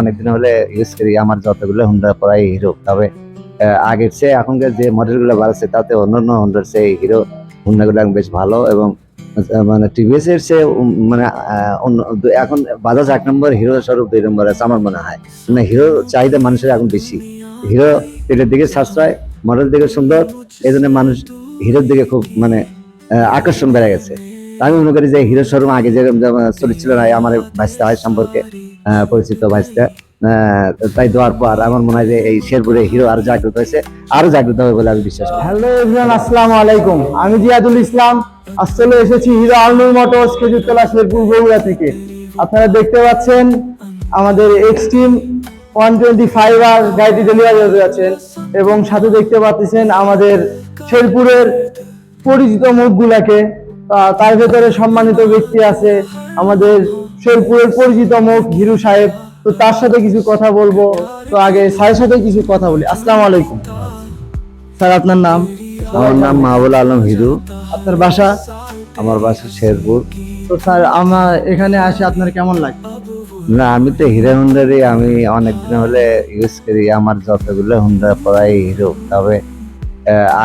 অনেকদিন হলে ইউজ করি, আমার যতগুলো হুন্ডা প্রায় হিরো তবে আগের চেয়ে এখনকার যে মডেলগুলো বাড়ছে, তাতে অন্যান্য হুন্ডার চেয়ে হিরো হুন্ডাগুলো বেশ ভালো এবং মানে টিভিএস এর চেয়ে মানে অন্য, এখন বাজাজ এক নম্বর হিরো স্বরূপ দুই নম্বর আছে আমার মনে হয়। মানে হিরো চাহিদা মানুষের এখন বেশি। হিরো এটার দিকে সাশ্রয় মডেল দিকে সুন্দর এই জন্য মানুষ হিরোর দিকে খুব মানে আকর্ষণ বেড়ে গেছে। আমি মনে করি যে হিরো শোরুম আগে যেরকম চলেছিল না আমার ভাইস্তা হয় সম্পর্কে। পরিচিত ভাইস্তা আহ, তাই দেওয়ার পর আমার মনে হয় যে এই শেরপুরে হিরো আরও জাগ্রত হয়েছে আরও জাগ্রত হবে বলে আমি বিশ্বাস করি। হ্যালো এভরিওয়ান আসসালামু আলাইকুম। আমি জিয়াদুল ইসলাম আসলে এসেছি হিরো আলনুর মোটরস খেজুরতলা শেরপুর বগুড়া থেকে। আপনারা দেখতে পাচ্ছেন আমাদের এক্সট্রিম ওয়ান টোয়েন্টি ফাইভ আর গাড়িটি ডেলিভারি হতে যাচ্ছেন এবং সাথে দেখতে পাচ্ছেন আমাদের শেরপুরের পরিচিত মুখগুলাকে তার ভেতরে সম্মানিত ব্যক্তি আছে আমাদের শেরপুরের পরিচিত মুখ হিরু সাহেব। তো তার সাথে কিছু কথা বলব। তো আগে স্যারের সাথে কিছু কথা বলি। আসসালামু আলাইকুম। স্যার আপনার নাম? আমার নাম মাহবুল আলম হিরু। আপনার বাসা? আমার বাসা শেরপুর। তো স্যার আমার এখানে আসে আপনার কেমন লাগে? না আমি তো হিরো হুন্ডারই। আমি অনেকদিন হলে ইউজ করি আমার যতগুলো হুন্ডা প্রায় হিরো। তবে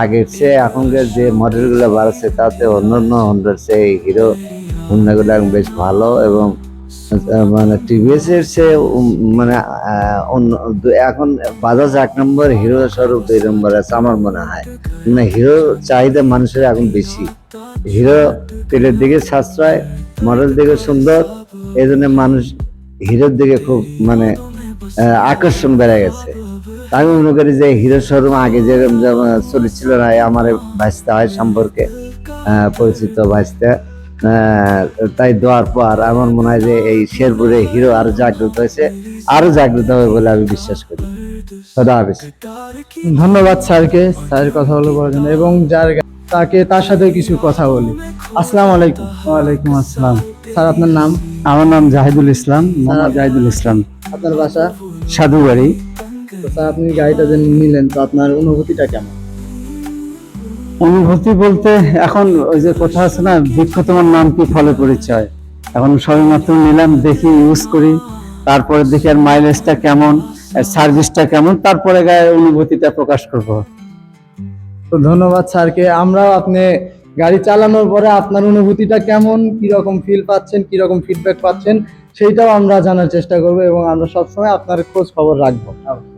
আগের চেয়ে এখনকার যে মডেলগুলো বাড়ছে তাতে অন্য অন্য হুন্ডার চেয়ে হিরো হুন্ডাগুলো বেশ ভালো এবং মানে টিভিএস এর চেয়ে মানে অন্য এখন বাজাজ এক নম্বর, হিরো স্বরূপ দুই নম্বর আছে আমার মনে হয়। মানে হিরো চাহিদা মানুষের এখন বেশি। হিরো তেলের দিকে সাশ্রয় মডেল দিকে সুন্দর এই জন্য মানুষ হিরোর দিকে খুব মানে আকর্ষণ বেড়ে গেছে। আমি মনে করি যে হিরো শোরুম আগে যেরকম চলেছিল না আমার ভাইস্তা হয় সম্পর্কে পরিচিত ভাইস্তা তাই দেওয়ার পর আমার মনে হয় যে এই শেরপুরে হিরো আরও জাগ্রত হয়েছে আরও জাগ্রত হবে বলে আমি বিশ্বাস করি। খোদা হাফিজ। ধন্যবাদ স্যারকে স্যারের কথা বলে বলার জন্য। এবং যার তাকে তার সাথে কিছু কথা বলি। আসসালামু আলাইকুম। ওয়ালাইকুম আসসালাম। স্যার আপনার নাম? আমার নাম জাহিদুল ইসলাম জাহিদুল ইসলাম। আপনার বাসা? সাধুবাড়ি। তো স্যার আপনি গাড়িটা যে নিলেন তো আপনার অনুভূতিটা কেমন? অনুভূতি বলতে এখন ওই যে কথা আছে না বৃক্ষ তোমার নাম কি ফলে পরিচয়? এখন সবে মাত্র নিলাম দেখি ইউজ করি। তারপরে দেখি আর মাইলেজটা কেমন সার্ভিসটা কেমন তারপরে গায়ে অনুভূতিটা প্রকাশ করব। তো ধন্যবাদ স্যারকে। আমরাও আপনি গাড়ি চালানোর পরে আপনার অনুভূতিটা কেমন কীরকম ফিল পাচ্ছেন কীরকম ফিডব্যাক পাচ্ছেন সেইটাও আমরা জানার চেষ্টা করব এবং আমরা সবসময় আপনার খোঁজ খবর রাখব।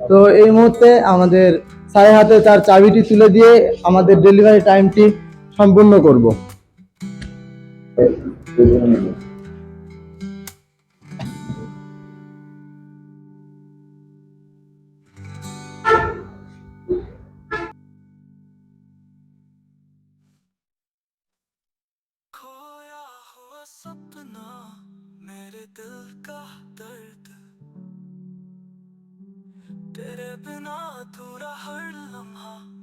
তো এই মুহূর্তে আমাদের স্যারের হাতে তার চাবিটি তুলে দিয়ে আমাদের ডেলিভারি টাইমটি সম্পূর্ণ করব खोया हुआ सपना मेरे दिल का तेरे बिना अधूरा हर लम्हा।